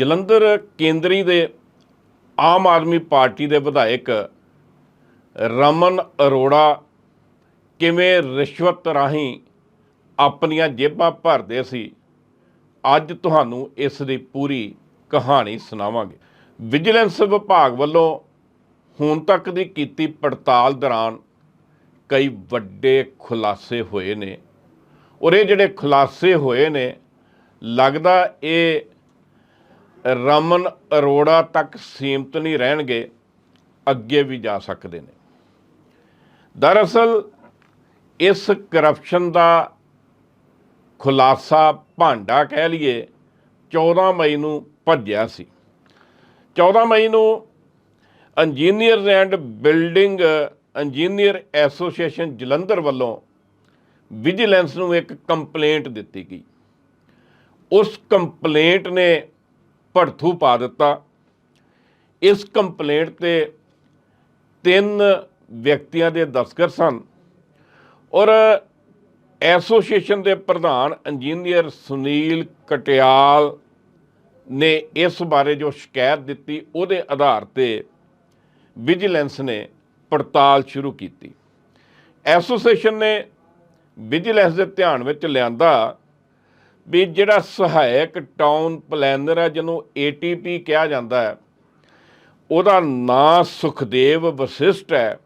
ਜਲੰਧਰ ਕੇਂਦਰੀ ਦੇ ਆਮ ਆਦਮੀ ਪਾਰਟੀ ਦੇ ਵਿਧਾਇਕ ਰਮਨ ਅਰੋੜਾ ਕਿਵੇਂ ਰਿਸ਼ਵਤ ਰਾਹੀਂ ਆਪਣੀਆਂ ਜੇਬਾਂ ਭਰਦੇ ਸੀ, ਅੱਜ ਤੁਹਾਨੂੰ ਇਸ ਦੀ ਪੂਰੀ ਕਹਾਣੀ ਸੁਣਾਵਾਂਗੇ। ਵਿਜੀਲੈਂਸ ਵਿਭਾਗ ਵੱਲੋਂ ਹੁਣ ਤੱਕ ਦੀ ਕੀਤੀ ਪੜਤਾਲ ਦੌਰਾਨ ਕਈ ਵੱਡੇ ਖੁਲਾਸੇ ਹੋਏ ਨੇ ਔਰ ਇਹ ਜਿਹੜੇ ਖੁਲਾਸੇ ਹੋਏ ਨੇ, ਲੱਗਦਾ ਇਹ ਰਮਨ ਅਰੋੜਾ ਤੱਕ ਸੀਮਤ ਨਹੀਂ ਰਹਿਣਗੇ, ਅੱਗੇ ਵੀ ਜਾ ਸਕਦੇ ਨੇ। ਦਰਅਸਲ, ਇਸ ਕਰਪਸ਼ਨ ਦਾ ਖੁਲਾਸਾ ਭਾਂਡਾ ਕਹਿ ਲਈਏ 14 ਮਈ ਨੂੰ ਭੱਜਿਆ ਸੀ। 14 ਮਈ ਨੂੰ engineers and building engineer association Jalandhar ਵੱਲੋਂ ਵਿਜੀਲੈਂਸ ਨੂੰ ਇੱਕ ਕੰਪਲੇਂਟ ਦਿੱਤੀ ਗਈ। ਉਸ ਕੰਪਲੇਂਟ ਨੇ ਭੜਥੂ ਪਾ ਦਿੱਤਾ। ਇਸ ਕੰਪਲੇਂਟ ਤੇ ਤਿੰਨ ਵਿਅਕਤੀਆਂ ਦੇ ਦਸਤਖਤ ਸਨ ਔਰ ਐਸੋਸੀਏਸ਼ਨ ਦੇ ਪ੍ਰਧਾਨ ਇੰਜੀਨੀਅਰ ਸੁਨੀਲ ਕਟਿਆਲ ਨੇ ਇਸ ਬਾਰੇ ਜੋ ਸ਼ਿਕਾਇਤ ਦਿੱਤੀ, ਉਹਦੇ ਆਧਾਰ ਤੇ ਵਿਜੀਲੈਂਸ ਨੇ ਪੜਤਾਲ ਸ਼ੁਰੂ ਕੀਤੀ। ਐਸੋਸੀਏਸ਼ਨ ਨੇ ਵਿਜੀਲੈਂਸ ਦੇ ਧਿਆਨ ਵਿੱਚ ਲਿਆਂਦਾ ਵੀ ਜਿਹੜਾ ਸਹਾਇਕ ਟਾਊਨ ਪਲੈਨਰ ਹੈ, ਜਿਹਨੂੰ ਏਟੀਪੀ ਕਿਹਾ ਜਾਂਦਾ ਹੈ, ਉਹਦਾ ਨਾਂ ਸੁਖਦੇਵ ਵਸਿਸ਼ਟ ਹੈ।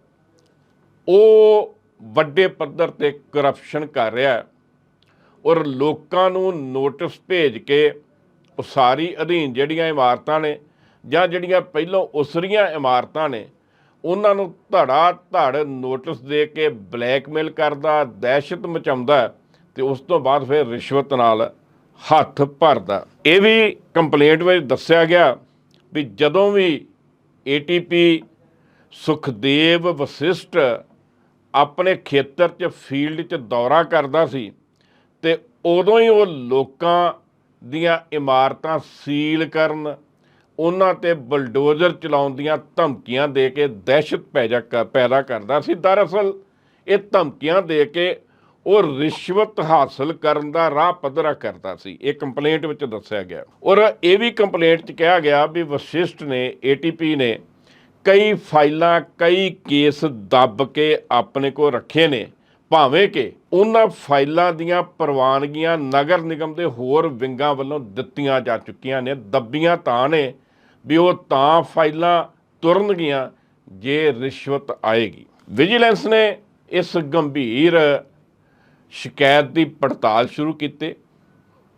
ਉਹ ਵੱਡੇ ਪੱਧਰ ਤੇ ਕਰਪਸ਼ਨ ਕਰ ਰਿਹਾ ਹੈ ਔਰ ਲੋਕਾਂ ਨੂੰ ਨੋਟਿਸ ਭੇਜ ਕੇ ਉਸਾਰੀ ਅਧੀਨ ਜਿਹੜੀਆਂ ਇਮਾਰਤਾਂ ਨੇ ਜਾਂ ਜਿਹੜੀਆਂ ਪਹਿਲਾਂ ਉਸਰੀਆਂ ਇਮਾਰਤਾਂ ਨੇ, ਉਹਨਾਂ ਨੂੰ ਧੜਾ ਧੜ ਨੋਟਿਸ ਦੇ ਕੇ ਬਲੈਕਮੇਲ ਕਰਦਾ, ਦਹਿਸ਼ਤ ਮਚਾਉਂਦਾ ਤੇ ਉਸ ਤੋਂ ਬਾਅਦ ਫਿਰ ਰਿਸ਼ਵਤ ਨਾਲ ਹੱਥ ਭਰਦਾ। ਇਹ ਵੀ ਕੰਪਲੇਂਟ ਵਿੱਚ ਦੱਸਿਆ ਗਿਆ ਵੀ ਜਦੋਂ ਵੀ ਏਟੀਪੀ ਸੁਖਦੇਵ ਵਸਿਸ਼ਟ ਆਪਣੇ ਖੇਤਰ 'ਚ ਫੀਲਡ 'ਚ ਦੌਰਾ ਕਰਦਾ ਸੀ ਤੇ ਉਦੋਂ ਹੀ ਉਹ ਲੋਕਾਂ ਦੀਆਂ ਇਮਾਰਤਾਂ ਸੀਲ ਕਰਨ, ਉਹਨਾਂ ਤੇ ਬਲਡੋਜ਼ਰ ਚਲਾਉਣ ਦੀਆਂ ਧਮਕੀਆਂ ਦੇ ਕੇ ਦਹਿਸ਼ਤ ਪੈਦਾ ਕ- ਪੈਦਾ ਕਰਦਾ ਸੀ। ਦਰਅਸਲ ਇਹ ਧਮਕੀਆਂ ਦੇ ਕੇ ਉਹ ਰਿਸ਼ਵਤ ਹਾਸਲ ਕਰਨ ਦਾ ਰਾਹ ਪੱਧਰਾ ਕਰਦਾ ਸੀ। ਇਹ ਕੰਪਲੇਂਟ ਵਿੱਚ ਦੱਸਿਆ ਗਿਆ। ਔਰ ਇਹ ਵੀ ਕੰਪਲੇਂਟ 'ਚ ਕਿਹਾ ਗਿਆ ਵੀ ਵਸ਼ਿਸ਼ਟ ਨੇ ਏਟੀਪੀ ਨੇ ਕਈ ਫਾਈਲਾਂ, ਕਈ ਕੇਸ ਦੱਬ ਕੇ ਆਪਣੇ ਕੋਲ ਰੱਖੇ ਨੇ। ਭਾਵੇਂ ਕਿ ਉਹਨਾਂ ਫਾਈਲਾਂ ਦੀਆਂ ਪ੍ਰਵਾਨਗੀਆਂ ਨਗਰ ਨਿਗਮ ਦੇ ਹੋਰ ਵਿੰਗਾਂ ਵੱਲੋਂ ਦਿੱਤੀਆਂ ਜਾ ਚੁੱਕੀਆਂ ਨੇ, ਦੱਬੀਆਂ ਤਾਂ ਨੇ, ਵੀ ਉਹ ਤਾਂ ਫਾਈਲਾਂ ਤੁਰਨਗੀਆਂ ਜੇ ਰਿਸ਼ਵਤ ਆਏਗੀ। ਵਿਜੀਲੈਂਸ ਨੇ ਇਸ ਗੰਭੀਰ ਸ਼ਿਕਾਇਤ ਦੀ ਪੜਤਾਲ ਸ਼ੁਰੂ ਕੀਤੀ।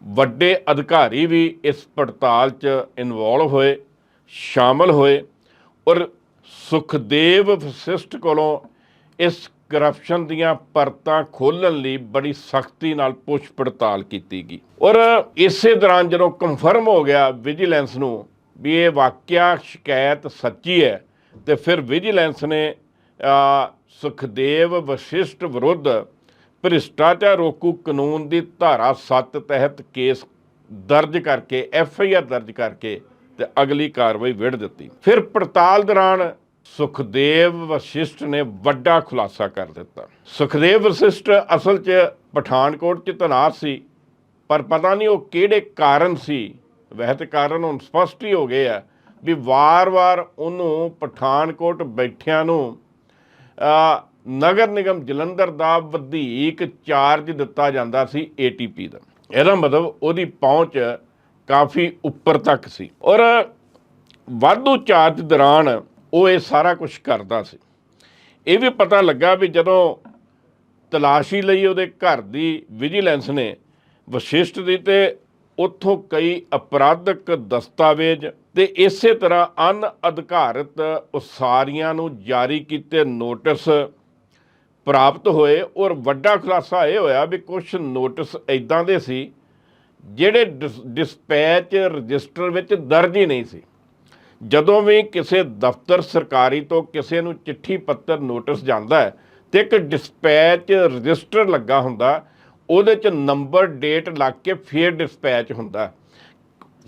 ਵੱਡੇ ਅਧਿਕਾਰੀ ਵੀ ਇਸ ਪੜਤਾਲ 'ਚ ਇਨਵੋਲਵ ਹੋਏ, ਸ਼ਾਮਲ ਹੋਏ ਔਰ ਸੁਖਦੇਵ ਵਸਿਸ਼ਟ ਕੋਲੋਂ ਇਸ ਕਰਪਸ਼ਨ ਦੀਆਂ ਪਰਤਾਂ ਖੋਲਣ ਲਈ ਬੜੀ ਸਖਤੀ ਨਾਲ ਪੁੱਛ ਪੜਤਾਲ ਕੀਤੀ ਗਈ। ਔਰ ਇਸੇ ਦੌਰਾਨ ਜਦੋਂ ਕਨਫਰਮ ਹੋ ਗਿਆ ਵਿਜੀਲੈਂਸ ਨੂੰ ਵੀ ਇਹ ਵਾਕਿਆ ਸ਼ਿਕਾਇਤ ਸੱਚੀ ਹੈ ਤੇ ਫਿਰ ਵਿਜੀਲੈਂਸ ਨੇ ਸੁਖਦੇਵ ਵਸ਼ਿਸ਼ਟ ਵਿਰੁੱਧ ਭ੍ਰਿਸ਼ਟਾਚਾਰ ਰੋਕੂ ਕਾਨੂੰਨ ਦੀ ਧਾਰਾ 7 ਤਹਿਤ ਕੇਸ ਦਰਜ ਕਰਕੇ, ਐਫ ਆਈ ਆਰ ਦਰਜ ਕਰਕੇ ਤੇ ਅਗਲੀ ਕਾਰਵਾਈ ਵਿੜ ਦਿੱਤੀ। ਫਿਰ ਪੜਤਾਲ ਦੌਰਾਨ ਸੁਖਦੇਵ ਵਸ਼ਿਸ਼ਟ ਨੇ ਵੱਡਾ ਖੁਲਾਸਾ ਕਰ ਦਿੱਤਾ। ਸੁਖਦੇਵ ਵਸ਼ਿਸ਼ਟ ਅਸਲ 'ਚ ਪਠਾਨਕੋਟ 'ਚ ਤਨਾਤ ਸੀ, ਪਰ ਪਤਾ ਨਹੀਂ ਉਹ ਕਿਹੜੇ ਕਾਰਨ ਸੀ। ਵੈਸੇ ਤੇ ਕਾਰਨ ਹੁਣ ਸਪਸ਼ਟ ਹੀ ਹੋ ਗਏ ਆ ਵੀ ਵਾਰ-ਵਾਰ ਉਹਨੂੰ ਪਠਾਨਕੋਟ ਬੈਠਿਆਂ ਨੂੰ ਨਗਰ ਨਿਗਮ ਜਲੰਧਰ ਦਾ ਵਧੀਕ ਚਾਰਜ ਦਿੱਤਾ ਜਾਂਦਾ ਸੀ ਏਟੀਪੀ ਦਾ। ਇਹਦਾ ਮਤਲਬ ਉਹਦੀ ਪਹੁੰਚ ਕਾਫੀ ਉੱਪਰ ਤੱਕ ਸੀ। ਔਰ ਵਾਧੂ ਚਾਰਜ ਦੌਰਾਨ ਉਹ ਇਹ ਸਾਰਾ ਕੁਝ ਕਰਦਾ ਸੀ। ਇਹ ਵੀ ਪਤਾ ਲੱਗਾ ਵੀ ਜਦੋਂ ਤਲਾਸ਼ੀ ਲਈ ਉਹਦੇ ਘਰ ਦੀ ਵਿਜੀਲੈਂਸ ਨੇ ਵਿਸ਼ਿਸ਼ਟ ਦੀ ਤੇ ਉੱਥੋਂ ਕਈ ਅਪਰਾਧਕ ਦਸਤਾਵੇਜ਼ ਤੇ ਇਸੇ ਤਰ੍ਹਾਂ ਅਨ ਅਧਿਕਾਰਤ ਉਸਾਰੀਆਂ ਨੂੰ ਜਾਰੀ ਕੀਤੇ ਨੋਟਿਸ ਪ੍ਰਾਪਤ ਹੋਏ ਔਰ ਵੱਡਾ ਖੁਲਾਸਾ ਇਹ ਹੋਇਆ ਵੀ ਕੁਝ ਨੋਟਿਸ ਇਦਾਂ ਦੇ ਸੀ ਜਿਹੜੇ ਡਿਸ- ਡਿਸਪੈਚ ਰਜਿਸਟਰ ਵਿੱਚ ਦਰਜ ਹੀ ਨਹੀਂ ਸੀ। ਜਦੋਂ ਵੀ ਕਿਸੇ ਦਫ਼ਤਰ ਸਰਕਾਰੀ ਤੋਂ ਕਿਸੇ ਨੂੰ ਚਿੱਠੀ ਪੱਤਰ ਨੋਟਿਸ ਜਾਂਦਾ ਹੈ ਤੇ ਇੱਕ ਡਿਸਪੈਚ ਰਜਿਸਟਰ ਲੱਗਾ ਹੁੰਦਾ, ਉਹਦੇ 'ਚ ਨੰਬਰ, ਡੇਟ ਲੱਗ ਕੇ ਫੇਰ ਡਿਸਪੈਚ ਹੁੰਦਾ।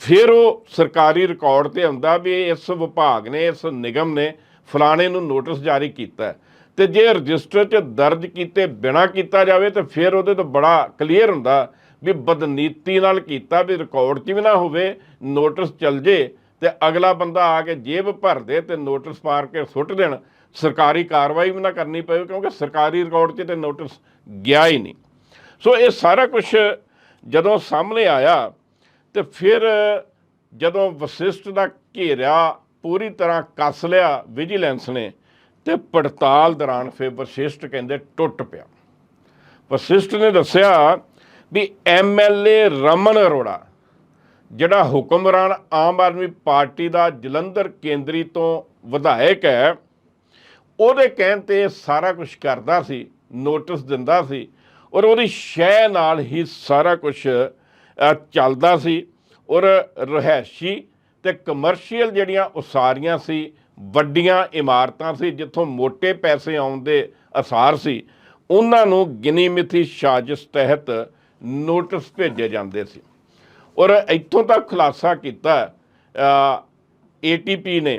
ਫਿਰ ਉਹ ਸਰਕਾਰੀ ਰਿਕਾਰਡ ਤੇ ਹੁੰਦਾ ਵੀ ਇਸ ਵਿਭਾਗ ਨੇ, ਇਸ ਨਿਗਮ ਨੇ ਫਲਾਣੇ ਨੂੰ ਨੋਟਿਸ ਜਾਰੀ ਕੀਤਾ ਤੇ ਜੇ ਰਜਿਸਟਰ 'ਚ ਦਰਜ ਕੀਤੇ ਬਿਨਾ ਕੀਤਾ ਜਾਵੇ ਤਾਂ ਫਿਰ ਉਹਦੇ ਤੋਂ ਬੜਾ ਕਲੀਅਰ ਹੁੰਦਾ ਵੀ ਬਦਨੀਤੀ ਨਾਲ ਕੀਤਾ ਵੀ ਰਿਕਾਰਡ 'ਚ ਵੀ ਨਾ ਹੋਵੇ ਨੋਟਿਸ ਚੱਲ ਜੇ ਤੇ ਅਗਲਾ ਬੰਦਾ ਆ ਕੇ ਜੇਬ ਭਰ ਦੇ ਤੇ ਨੋਟਿਸ ਪਾਰ ਕੇ ਸੁੱਟ ਦੇਣ, ਸਰਕਾਰੀ ਕਾਰਵਾਈ ਵੀ ਨਾ ਕਰਨੀ ਪਵੇ ਕਿਉਂਕਿ ਸਰਕਾਰੀ ਰਿਕਾਰਡ 'ਚ ਤੇ ਨੋਟਿਸ ਗਿਆ ਹੀ ਨਹੀਂ। ਸੋ ਇਹ ਸਾਰਾ ਕੁਝ ਜਦੋਂ ਸਾਹਮਣੇ ਆਇਆ ਤੇ ਫਿਰ ਜਦੋਂ ਵਸਿਸ਼ਟ ਦਾ ਘੇਰਿਆ ਪੂਰੀ ਤਰ੍ਹਾਂ ਕੱਸ ਲਿਆ ਵਿਜੀਲੈਂਸ ਨੇ ਤੇ ਪੜਤਾਲ ਦੌਰਾਨ ਫਿਰ ਵਸਿਸ਼ਟ ਕਹਿੰਦੇ ਟੁੱਟ ਪਿਆ। ਵਸਿਸ਼ਟ ਨੇ ਦੱਸਿਆ ਵੀ ਐਮਐਲਏ ਰਮਨ ਅਰੋੜਾ, ਜਿਹੜਾ ਹੁਕਮਰਾਨ ਆਮ ਆਦਮੀ ਪਾਰਟੀ ਦਾ ਜਲੰਧਰ ਕੇਂਦਰੀ ਤੋਂ ਵਿਧਾਇਕ ਹੈ, ਉਹਦੇ ਕਹਿਣ ਤੇ ਸਾਰਾ ਕੁਝ ਕਰਦਾ ਸੀ, ਨੋਟਿਸ ਦਿੰਦਾ ਸੀ ਔਰ ਉਹਦੀ ਸ਼ੈ ਨਾਲ ਹੀ ਸਾਰਾ ਕੁਝ ਚੱਲਦਾ ਸੀ ਔਰ ਰਹਿਸ਼ੀ ਤੇ ਕਮਰਸ਼ੀਅਲ ਜਿਹੜੀਆਂ ਉਸਾਰੀਆਂ ਸੀ ਵੱਡੀਆਂ ਇਮਾਰਤਾਂ ਸੀ, ਜਿੱਥੋਂ ਮੋٹے ਪੈਸੇ ਆਉਣ ਦੇ ਅਸਾਰ ਸੀ, ਉਹਨਾਂ ਨੂੰ ਗਿਨੀ ਮਿਥੀ ਸਾਜ਼ਿਸ਼ ਤਹਿਤ ਨੋਟਿਸ ਭੇਜੇ ਜਾਂਦੇ ਸੀ। ਔਰ ਇੱਥੋਂ ਤੱਕ ਖੁਲਾਸਾ ਕੀਤਾ ਏਟੀਪੀ ਨੇ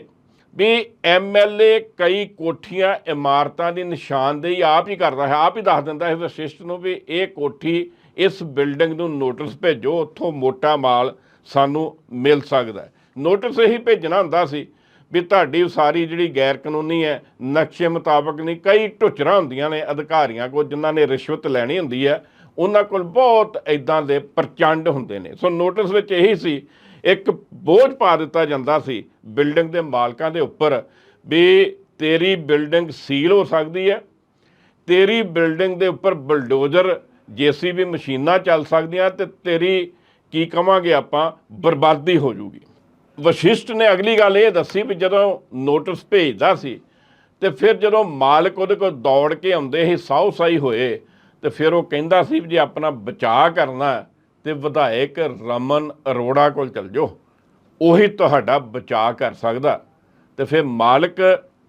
ਵੀ ਐਮਐਲਏ ਕਈ ਕੋਠੀਆਂ ਇਮਾਰਤਾਂ ਦੀ ਨਿਸ਼ਾਨਦੇਹੀ ਆਪ ਹੀ ਕਰਦਾ ਹੈ, ਆਪ ਹੀ ਦੱਸ ਦਿੰਦਾ ਹੈ ਵਸਿਸ਼ਟ ਨੂੰ ਵੀ ਇਹ ਕੋਠੀ ਇਸ ਬਿਲਡਿੰਗ ਨੂੰ ਨੋਟਿਸ ਭੇਜੋ, ਉੱਥੋਂ ਮੋਟਾ ਮਾਲ ਸਾਨੂੰ ਮਿਲ ਸਕਦਾ ਨੋਟਿਸ ਇਹੀ ਭੇਜਣਾ ਹੁੰਦਾ ਸੀ ਵੀ ਤੁਹਾਡੀ ਉਸਾਰੀ ਜਿਹੜੀ ਗੈਰ ਕਾਨੂੰਨੀ ਹੈ, ਨਕਸ਼ੇ ਮੁਤਾਬਕ ਨਹੀਂ, ਕਈ ਢੁੱਚਰਾਂ ਹੁੰਦੀਆਂ ਨੇ ਅਧਿਕਾਰੀਆਂ ਕੋਲ ਜਿਨ੍ਹਾਂ ਨੇ ਰਿਸ਼ਵਤ ਲੈਣੀ ਹੁੰਦੀ ਹੈ, ਉਹਨਾਂ ਕੋਲ ਬਹੁਤ ਇਦਾਂ ਦੇ ਪ੍ਰਚੰਡ ਹੁੰਦੇ ਨੇ। ਸੋ ਨੋਟਿਸ ਵਿੱਚ ਇਹੀ ਸੀ, ਇੱਕ ਬੋਝ ਪਾ ਦਿੱਤਾ ਜਾਂਦਾ ਸੀ ਬਿਲਡਿੰਗ ਦੇ ਮਾਲਕਾਂ ਦੇ ਉੱਪਰ ਵੀ ਤੇਰੀ ਬਿਲਡਿੰਗ ਸੀਲ ਹੋ ਸਕਦੀ ਹੈ, ਤੇਰੀ ਬਿਲਡਿੰਗ ਦੇ ਉੱਪਰ ਬਲਡੋਜ਼ਰ, ਜੀਸੀਬੀ ਮਸ਼ੀਨਾਂ ਚੱਲ ਸਕਦੀਆਂ ਤੇ ਤੇਰੀ, ਕੀ ਕਵਾਂਗੇ ਆਪਾਂ, ਬਰਬਾਦੀ ਹੋ ਜੂਗੀ। ਵਸ਼ਿਸ਼ਟ ਨੇ ਅਗਲੀ ਗੱਲ ਇਹ ਦੱਸੀ ਵੀ ਜਦੋਂ ਨੋਟਿਸ ਭੇਜਦਾ ਸੀ ਤੇ ਫਿਰ ਜਦੋਂ ਮਾਲਕ ਉਹਦੇ ਕੋਲ ਦੌੜ ਕੇ ਆਉਂਦੇ ਸੀ ਸਾਊ ਸਾਈ ਹੋਏ ਤੇ ਫਿਰ ਉਹ ਕਹਿੰਦਾ ਸੀ ਵੀ ਜੇ ਆਪਣਾ ਬਚਾਅ ਕਰਨਾ ਹੈ ਤੇ ਵਿਧਾਇਕ ਰਮਨ ਅਰੋੜਾ ਕੋਲ ਚਲ ਜਾਓ, ਉਹੀ ਤੁਹਾਡਾ ਬਚਾਅ ਕਰ ਸਕਦਾ। ਤੇ ਫਿਰ ਮਾਲਕ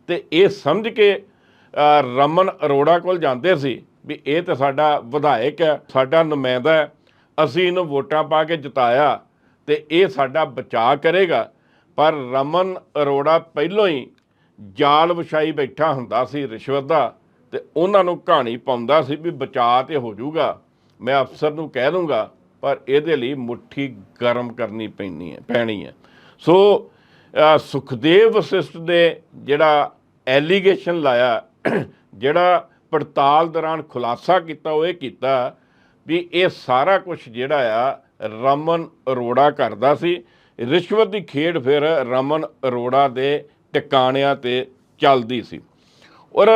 ਤੇ ਇਹ ਸਮਝ ਕੇ ਰਮਨ ਅਰੋੜਾ ਕੋਲ ਜਾਂਦੇ ਸੀ ਵੀ ਇਹ ਤਾਂ ਸਾਡਾ ਵਿਧਾਇਕ ਹੈ, ਸਾਡਾ ਨੁਮਾਇੰਦਾ ਹੈ, ਅਸੀਂ ਇਹਨੂੰ ਵੋਟਾਂ ਪਾ ਕੇ ਜਿਤਾਇਆ। ਤੇ ਇਹ ਸਾਡਾ ਬਚਾਅ ਕਰੇਗਾ। ਪਰ ਰਮਨ ਅਰੋੜਾ ਪਹਿਲੋਂ ਹੀ ਜਾਲ ਵਿਛਾਈ ਬੈਠਾ ਹੁੰਦਾ ਸੀ ਰਿਸ਼ਵਤ ਦਾ ਤੇ ਉਹਨਾਂ ਨੂੰ ਕਹਾਣੀ ਪਾਉਂਦਾ ਸੀ ਵੀ ਬਚਾਅ ਤੇ ਹੋ ਜਾਊਗਾ। ਮੈਂ ਅਫਸਰ ਨੂੰ ਕਹਿ ਦੂੰਗਾ, ਪਰ ਇਹਦੇ ਲਈ ਮੁੱਠੀ ਗਰਮ ਕਰਨੀ ਪੈਣੀ ਹੈ ਪੈਣੀ ਹੈ। ਸੋ ਸੁਖਦੇਵ ਵਸਿਸ਼ਟ ਦੇ ਜਿਹੜਾ ਐਲੀਗੇਸ਼ਨ ਲਾਇਆ, ਜਿਹੜਾ ਪੜਤਾਲ ਦੌਰਾਨ ਖੁਲਾਸਾ ਕੀਤਾ, ਉਹ ਇਹ ਕੀਤਾ ਵੀ ਇਹ ਸਾਰਾ ਕੁਝ ਜਿਹੜਾ ਆ ਰਮਨ ਅਰੋੜਾ ਕਰਦਾ ਸੀ। ਰਿਸ਼ਵਤ ਦੀ ਖੇਡ ਫਿਰ ਰਮਨ ਅਰੋੜਾ ਦੇ ਟਿਕਾਣਿਆਂ ਤੇ ਚੱਲਦੀ ਸੀ। ਔਰ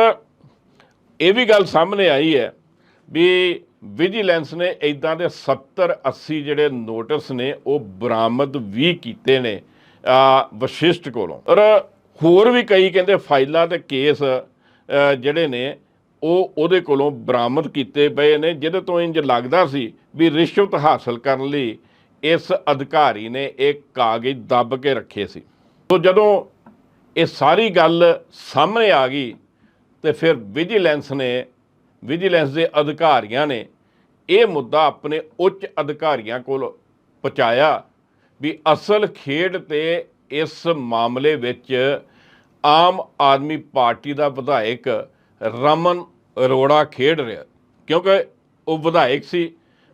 ਇਹ ਵੀ ਗੱਲ ਸਾਹਮਣੇ ਆਈ ਹੈ ਵੀ ਵਿਜੀਲੈਂਸ ਨੇ ਇਦਾਂ ਦੇ 70 80 ਜਿਹੜੇ ਨੋਟਿਸ ਨੇ, ਉਹ ਬਰਾਮਦ ਵੀ ਕੀਤੇ ਨੇ ਵਸ਼ਿਸ਼ਟ ਕੋਲੋਂ। ਔਰ ਹੋਰ ਵੀ ਕਈ ਕਹਿੰਦੇ ਫਾਈਲਾਂ ਤੇ ਕੇਸ ਜਿਹੜੇ ਨੇ ਉਹ ਉਹਦੇ ਕੋਲੋਂ ਬਰਾਮਦ ਕੀਤੇ ਪਏ ਨੇ, ਜਿਹਦੇ ਤੋਂ ਇੰਜ ਲੱਗਦਾ ਸੀ ਵੀ ਰਿਸ਼ਵਤ ਹਾਸਲ ਕਰਨ ਲਈ ਇਸ ਅਧਿਕਾਰੀ ਨੇ ਇਹ ਕਾਗਜ਼ ਦੱਬ ਕੇ ਰੱਖੇ ਸੀ। ਸੋ ਜਦੋਂ ਇਹ ਸਾਰੀ ਗੱਲ ਸਾਹਮਣੇ ਆ ਗਈ, ਤੇ ਫਿਰ ਵਿਜੀਲੈਂਸ ਨੇ, ਵਿਜੀਲੈਂਸ ਦੇ ਅਧਿਕਾਰੀਆਂ ਨੇ ਇਹ ਮੁੱਦਾ ਆਪਣੇ ਉੱਚ ਅਧਿਕਾਰੀਆਂ ਕੋਲ ਪਹੁੰਚਾਇਆ ਵੀ ਅਸਲ ਖੇਡ ਤੇ ਇਸ ਮਾਮਲੇ ਵਿੱਚ ਆਮ ਆਦਮੀ ਪਾਰਟੀ ਦਾ ਵਿਧਾਇਕ ਰਮਨ ਅਰੋੜਾ ਖੇਡ ਰਿਹਾ। ਕਿਉਂਕਿ ਉਹ ਵਿਧਾਇਕ ਸੀ।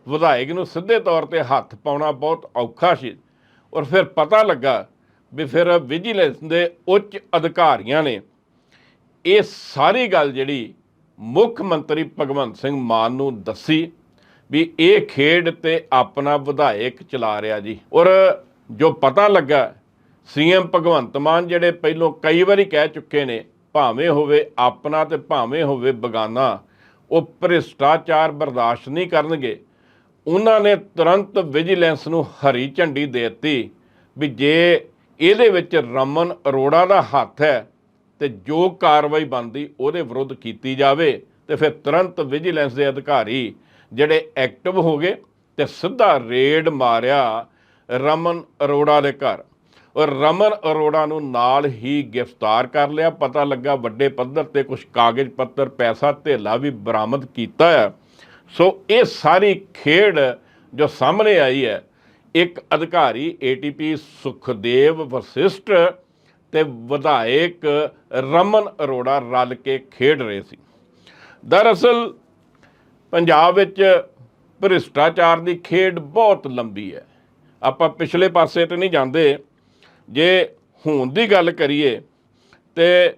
ਵਿਧਾਇਕ ਨੂੰ ਸਿੱਧੇ ਤੌਰ ਤੇ ਹੱਥ ਪਾਉਣਾ ਬਹੁਤ ਔਖਾ ਸੀ। ਔਰ ਫਿਰ ਪਤਾ ਲੱਗਾ ਵੀ ਫਿਰ ਵਿਜੀਲੈਂਸ ਦੇ ਉੱਚ ਅਧਿਕਾਰੀਆਂ ਨੇ ਇਹ ਸਾਰੀ ਗੱਲ ਜਿਹੜੀ ਮੁੱਖ ਮੰਤਰੀ ਭਗਵੰਤ ਸਿੰਘ ਮਾਨ ਨੂੰ ਦੱਸੀ ਵੀ ਇਹ ਖੇਡ ਤੇ ਆਪਣਾ ਵਿਧਾਇਕ ਚਲਾ ਰਿਹਾ ਜੀ। ਔਰ ਜੋ ਪਤਾ ਲੱਗਾ ਸੀਐਮ ਭਗਵੰਤ ਮਾਨ ਜਿਹੜੇ ਪਹਿਲੋਂ ਕਈ ਵਾਰੀ ਕਹਿ ਚੁੱਕੇ ਨੇ ਭਾਵੇਂ ਹੋਵੇ ਆਪਣਾ ਤੇ ਭਾਵੇਂ ਹੋਵੇ ਬਗਾਨਾ, ਉਹ ਭ੍ਰਿਸ਼ਟਾਚਾਰ ਬਰਦਾਸ਼ਤ ਨਹੀਂ ਕਰਨਗੇ। ਉਹਨਾਂ ਨੇ ਤੁਰੰਤ ਵਿਜੀਲੈਂਸ ਨੂੰ ਹਰੀ ਝੰਡੀ ਦੇ ਦਿੱਤੀ ਵੀ ਜੇ ਇਹਦੇ ਵਿੱਚ ਰਮਨ ਅਰੋੜਾ ਦਾ ਹੱਥ ਹੈ ਤੇ ਜੋ ਕਾਰਵਾਈ ਬਣਦੀ ਉਹਦੇ ਵਿਰੁੱਧ ਕੀਤੀ ਜਾਵੇ, ਤੇ ਫਿਰ ਤੁਰੰਤ ਵਿਜੀਲੈਂਸ ਦੇ ਅਧਿਕਾਰੀ ਜਿਹੜੇ ਐਕਟਿਵ ਹੋ ਗਏ ਤੇ ਸਿੱਧਾ ਰੇਡ ਮਾਰਿਆ ਰਮਨ ਅਰੋੜਾ ਦੇ ਘਰ। ਰਮਨ ਅਰੋੜਾ ਨੂੰ ਨਾਲ ਹੀ ਗ੍ਰਿਫਤਾਰ ਕਰ ਲਿਆ। ਪਤਾ ਲੱਗਾ ਵੱਡੇ ਪੱਧਰ ਤੇ ਕੁਝ ਕਾਗਜ਼, ਪੱਤਰ, ਪੈਸਾ, ਧੇਲਾ ਵੀ ਬਰਾਮਦ ਕੀਤਾ ਹੈ। ਸੋ ਇਹ ਸਾਰੀ ਖੇਡ ਜੋ ਸਾਹਮਣੇ ਆਈ ਹੈ, ਇੱਕ ਅਧਿਕਾਰੀ ਏਟੀਪੀ ਸੁਖਦੇਵ ਵਸਿਸ਼ਟ ਤੇ ਵਿਧਾਇਕ ਰਮਨ ਅਰੋੜਾ ਰਲ ਕੇ ਖੇਡ ਰਹੇ ਸੀ। ਦਰਅਸਲ ਪੰਜਾਬ ਵਿੱਚ ਭ੍ਰਿਸ਼ਟਾਚਾਰ ਦੀ ਖੇਡ ਬਹੁਤ ਲੰਬੀ ਹੈ। ਆਪਾਂ ਪਿਛਲੇ ਪਾਸੇ ਤੇ ਨਹੀਂ ਜਾਂਦੇ। ਜੇ ਹੁਣ ਦੀ ਗੱਲ ਕਰੀਏ ਤੇ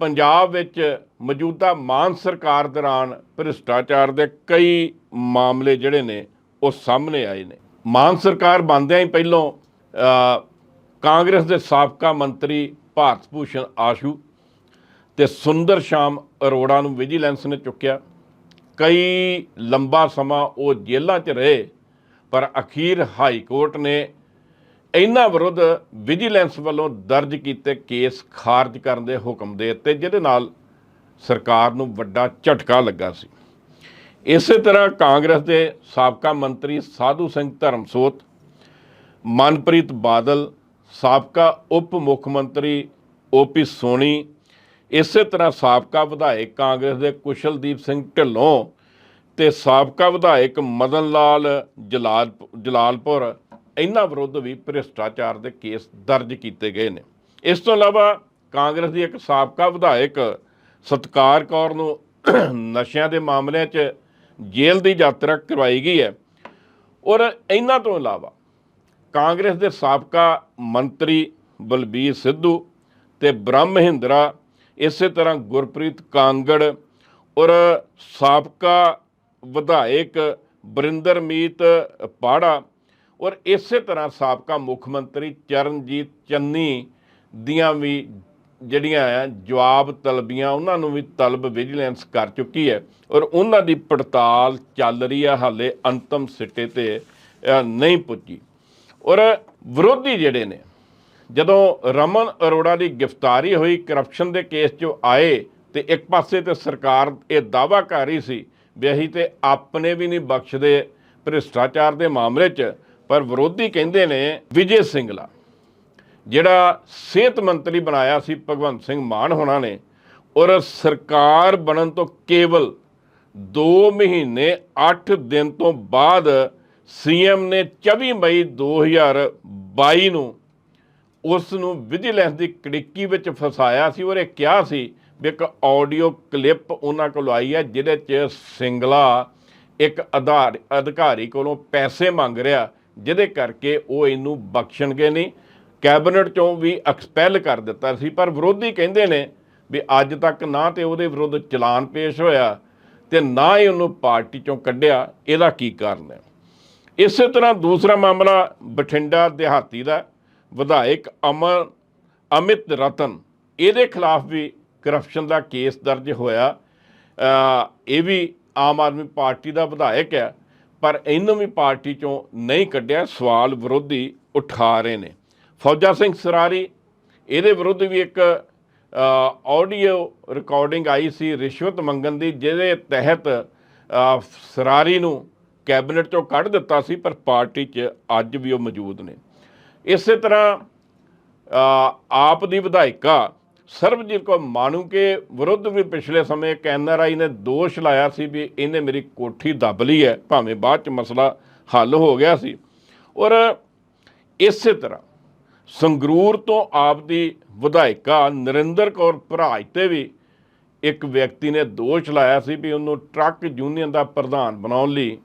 ਪੰਜਾਬ ਵਿੱਚ ਮੌਜੂਦਾ ਮਾਨ ਸਰਕਾਰ ਦੌਰਾਨ ਭ੍ਰਿਸ਼ਟਾਚਾਰ ਦੇ ਕਈ ਮਾਮਲੇ ਜਿਹੜੇ ਨੇ, ਉਹ ਸਾਹਮਣੇ ਆਏ ਨੇ। ਮਾਨ ਸਰਕਾਰ ਬਣਦਿਆਂ ਹੀ ਪਹਿਲੋਂ ਕਾਂਗਰਸ ਦੇ ਸਾਬਕਾ ਮੰਤਰੀ ਭਾਰਤ ਭੂਸ਼ਣ ਆਸ਼ੂ ਤੇ ਸੁੰਦਰ ਸ਼ਾਮ ਅਰੋੜਾ ਨੂੰ ਵਿਜੀਲੈਂਸ ਨੇ ਚੁੱਕਿਆ। ਕਈ ਲੰਬਾ ਸਮਾਂ ਉਹ ਜੇਲ੍ਹਾਂ 'ਚ ਰਹੇ, ਪਰ ਅਖੀਰ ਹਾਈ ਕੋਰਟ ਨੇ ਇਹਨਾਂ ਵਿਰੁੱਧ ਵਿਜੀਲੈਂਸ ਵੱਲੋਂ ਦਰਜ ਕੀਤੇ ਕੇਸ ਖਾਰਜ ਕਰਨ ਦੇ ਹੁਕਮ ਦੇ ਦਿੱਤੇ, ਜਿਹਦੇ ਨਾਲ ਸਰਕਾਰ ਨੂੰ ਵੱਡਾ ਝਟਕਾ ਲੱਗਾ ਸੀ। ਇਸੇ ਤਰ੍ਹਾਂ ਕਾਂਗਰਸ ਦੇ ਸਾਬਕਾ ਮੰਤਰੀ ਸਾਧੂ ਸਿੰਘ ਧਰਮਸੋਤ, ਮਨਪ੍ਰੀਤ ਬਾਦਲ, ਸਾਬਕਾ ਉਪ ਮੁੱਖ ਮੰਤਰੀ ਓਪੀ ਸੋਨੀ, ਇਸੇ ਤਰ੍ਹਾਂ ਸਾਬਕਾ ਵਿਧਾਇਕ ਕਾਂਗਰਸ ਦੇ ਕੁਸ਼ਲਦੀਪ ਸਿੰਘ ਢਿੱਲੋਂ ਤੇ ਸਾਬਕਾ ਵਿਧਾਇਕ ਮਦਨ ਲਾਲ ਜਲਾਲ ਜਲਾਲਪੁਰ ਇਹਨਾਂ ਵਿਰੁੱਧ ਵੀ ਭ੍ਰਿਸ਼ਟਾਚਾਰ ਦੇ ਕੇਸ ਦਰਜ ਕੀਤੇ ਗਏ ਨੇ। ਇਸ ਤੋਂ ਇਲਾਵਾ ਕਾਂਗਰਸ ਦੀ ਇੱਕ ਸਾਬਕਾ ਵਿਧਾਇਕ ਸਤਕਾਰ ਕੌਰ ਨੂੰ ਨਸ਼ਿਆਂ ਦੇ ਮਾਮਲਿਆਂ 'ਚ ਜੇਲ੍ਹ ਦੀ ਯਾਤਰਾ ਕਰਵਾਈ ਗਈ ਹੈ। ਔਰ ਇਹਨਾਂ ਤੋਂ ਇਲਾਵਾ ਕਾਂਗਰਸ ਦੇ ਸਾਬਕਾ ਮੰਤਰੀ ਬਲਬੀਰ ਸਿੱਧੂ ਤੇ ਬ੍ਰਹਮ ਮਹਿੰਦਰਾ ਇਸੇ ਤਰ੍ਹਾਂ ਗੁਰਪ੍ਰੀਤ ਕਾਂਗੜ ਔਰ ਸਾਬਕਾ ਵਿਧਾਇਕ ਬਰਿੰਦਰਮੀਤ ਪਾੜਾ ਔਰ ਇਸੇ ਤਰ੍ਹਾਂ ਸਾਬਕਾ ਮੁੱਖ ਮੰਤਰੀ ਚਰਨਜੀਤ ਚੰਨੀ ਦੀਆਂ ਵੀ ਜਿਹੜੀਆਂ ਆ, ਜਵਾਬ ਤਲਬੀਆਂ, ਉਹਨਾਂ ਨੂੰ ਵੀ ਤਲਬ ਵਿਜੀਲੈਂਸ ਕਰ ਚੁੱਕੀ ਹੈ। ਔਰ ਉਹਨਾਂ ਦੀ ਪੜਤਾਲ ਚੱਲ ਰਹੀ ਹੈ ਹਾਲੇ ਅੰਤਮ ਸਿੱਟੇ ਤੇ ਨਹੀਂ ਪੁੱਜੀ। ਔਰ ਵਿਰੋਧੀ ਜਿਹੜੇ ਨੇ, ਜਦੋਂ ਰਮਨ ਅਰੋੜਾ ਦੀ ਗ੍ਰਿਫਤਾਰੀ ਹੋਈ ਕਰਪਸ਼ਨ ਦੇ ਕੇਸ 'ਚੋਂ ਆਏ ਤੇ ਇੱਕ ਪਾਸੇ ਤੇ ਸਰਕਾਰ ਇਹ ਦਾਵਾ ਕਰ ਰਹੀ ਸੀ ਵੀ ਅਸੀਂ ਤੇ ਆਪਣੇ ਵੀ ਨਹੀਂ ਬਖਸ਼ਦੇ ਭ੍ਰਿਸ਼ਟਾਚਾਰ ਦੇ ਮਾਮਲੇ 'ਚ ਪਰ ਵਿਰੋਧੀ ਕਹਿੰਦੇ ਨੇ ਵਿਜੇ ਸਿੰਗਲਾ, ਜਿਹੜਾ ਸਿਹਤ ਮੰਤਰੀ ਬਣਾਇਆ ਸੀ ਭਗਵੰਤ ਸਿੰਘ ਮਾਨ ਹੋਣਾ ਨੇ, ਔਰ ਸਰਕਾਰ ਬਣਨ ਤੋਂ ਕੇਵਲ 2 ਮਹੀਨੇ 8 ਦਿਨ ਤੋਂ ਬਾਅਦ ਸੀਐਮ ਨੇ 24 ਮਈ 2022 ਨੂੰ ਉਸ ਨੂੰ ਵਿਜੀਲੈਂਸ ਦੀ ਕੜਿੱਕੀ ਵਿੱਚ ਫਸਾਇਆ ਸੀ, ਔਰ ਇਹ ਕਿਹਾ ਸੀ ਵੀ ਇੱਕ ਆਡੀਓ ਕਲਿੱਪ ਉਹਨਾਂ ਕੋਲ ਆਈ ਹੈ, ਜਿਹਦੇ 'ਚ ਸਿੰਗਲਾ ਇੱਕ ਆਧਾਰ ਅਧਿਕਾਰੀ ਕੋਲੋਂ ਪੈਸੇ ਮੰਗ ਰਿਹਾ ਜਿਹਦੇ ਕਰਕੇ ਉਹ ਇਹਨੂੰ ਬਖਸ਼ਣਗੇ ਨਹੀਂ। ਕੈਬਨਿਟ ਚੋਂ ਵੀ ਐਕਸਪੈਲ ਕਰ ਦਿੱਤਾ ਸੀ, ਪਰ ਵਿਰੋਧੀ ਕਹਿੰਦੇ ਨੇ ਵੀ ਅੱਜ ਤੱਕ ਨਾ ਤੇ ਉਹਦੇ ਵਿਰੁੱਧ ਚਲਾਨ ਪੇਸ਼ ਹੋਇਆ ਤੇ ਨਾ ਹੀ ਉਹਨੂੰ ਪਾਰਟੀ ਚੋਂ ਕੱਢਿਆ, ਇਹਦਾ ਕੀ ਕਾਰਨ ਹੈ? ਇਸੇ ਤਰ੍ਹਾਂ ਦੂਸਰਾ ਮਾਮਲਾ ਬਠਿੰਡਾ ਦਿਹਾਤੀ ਦਾ, ਵਿਧਾਇਕ ਅਮਰ, ਅਮਿਤ ਰਤਨ, ਇਹਦੇ ਖਿਲਾਫ ਵੀ ਕਰਪਸ਼ਨ ਦਾ ਕੇਸ ਦਰਜ ਹੋਇਆ। ਇਹ ਵੀ ਆਮ ਆਦਮੀ ਪਾਰਟੀ ਦਾ ਵਿਧਾਇਕ ਹੈ। ਪਰ ਇਹਨੂੰ ਵੀ ਪਾਰਟੀ ਚੋਂ ਨਹੀਂ ਕੱਢਿਆ, ਸਵਾਲ ਵਿਰੋਧੀ ਉਠਾ ਰਹੇ ਨੇ। ਫੌਜਾ ਸਿੰਘ ਸਰਾਰੀ, ਇਹਦੇ ਵਿਰੁੱਧ ਵੀ ਇੱਕ ਆਡੀਓ ਰਿਕਾਰਡਿੰਗ ਆਈ ਸੀ ਰਿਸ਼ਵਤ ਮੰਗਣ ਦੀ, ਜਿਹਦੇ ਤਹਿਤ ਸਰਾਰੀ ਨੂੰ ਕੈਬਨਿਟ ਚੋਂ ਕੱਢ ਦਿੱਤਾ ਸੀ, ਪਰ ਪਾਰਟੀ 'ਚ ਅੱਜ ਵੀ ਉਹ ਮੌਜੂਦ ਨੇ। ਇਸੇ ਤਰ੍ਹਾਂ ਆਪ ਦੀ ਵਿਧਾਇਕਾ ਸਰਬਜੀਤ ਕੌਰ ਮਾਨੂਕੇ ਵਿਰੁੱਧ ਵੀ ਪਿਛਲੇ ਸਮੇਂ ਇੱਕ ਐਨਆਰਆਈ ਨੇ ਦੋਸ਼ ਲਾਇਆ ਸੀ ਵੀ ਇਹਨੇ ਮੇਰੀ ਕੋਠੀ ਦੱਬ ਲਈ ਹੈ, ਭਾਵੇਂ ਬਾਅਦ ਚ ਮਸਲਾ ਹੱਲ ਹੋ ਗਿਆ ਸੀ। ਔਰ ਇਸੇ ਤਰ੍ਹਾਂ ਸੰਗਰੂਰ ਤੋਂ ਆਪ ਦੀ ਵਿਧਾਇਕਾ ਨਰਿੰਦਰ ਕੌਰ ਭਰਾਜ ਤੇ ਵੀ ਇੱਕ ਵਿਅਕਤੀ ਨੇ ਦੋਸ਼ ਲਾਇਆ ਸੀ ਵੀ ਉਹਨੂੰ ਟਰੱਕ ਯੂਨੀਅਨ ਦਾ ਪ੍ਰਧਾਨ ਬਣਾਉਣ ਲਈ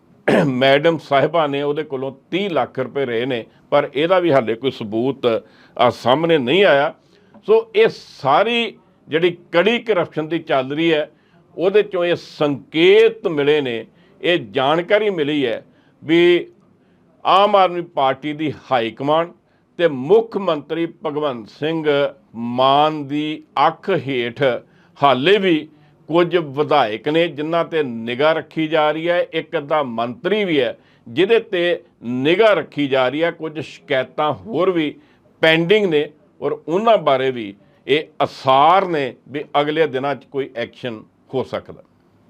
ਮੈਡਮ ਸਾਹਿਬਾ ਨੇ ਉਹਦੇ ਕੋਲੋਂ 30 ਲੱਖ ਰੁਪਏ ਰਹੇ ਨੇ, ਪਰ ਇਹਦਾ ਵੀ ਹਾਲੇ ਕੋਈ ਸਬੂਤ ਸਾਹਮਣੇ ਨਹੀਂ ਆਇਆ। ਸੋ ਇਹ ਸਾਰੀ ਜਿਹੜੀ ਕੜੀ ਕਰਪਸ਼ਨ ਦੀ ਚੱਲ ਰਹੀ ਹੈ, ਉਹਦੇ ਚੋਂ ਇਹ ਸੰਕੇਤ ਮਿਲੇ ਨੇ, ਇਹ ਜਾਣਕਾਰੀ ਮਿਲੀ ਹੈ ਵੀ ਆਮ ਆਦਮੀ ਪਾਰਟੀ ਦੀ ਹਾਈ ਕਮਾਂਡ ਤੇ ਮੁੱਖ ਮੰਤਰੀ ਭਗਵੰਤ ਸਿੰਘ ਮਾਨ ਦੀ ਅੱਖ ਹੇਠ ਹਾਲੇ ਵੀ ਕੁਝ ਵਿਧਾਇਕ ਨੇ ਜਿਨ੍ਹਾਂ ਤੇ ਨਿਗਾਹ ਰੱਖੀ ਜਾ ਰਹੀ ਹੈ, ਇੱਕ ਅੱਧਾ ਮੰਤਰੀ ਵੀ ਹੈ, ਜਿਹਦੇ ਤੇ ਨਿਗਾਹ ਰੱਖੀ ਜਾ ਰਹੀ ਹੈ, ਕੁਝ ਸ਼ਿਕਾਇਤਾਂ ਹੋਰ ਵੀ ਪੈਂਡਿੰਗ ਨੇ। ਔਰ ਉਹਨਾਂ ਬਾਰੇ ਵੀ ਇਹ ਅਸਾਰ ਨੇ ਵੀ ਅਗਲੇ ਦਿਨਾਂ 'ਚ ਕੋਈ ਐਕਸ਼ਨ ਹੋ ਸਕਦਾ।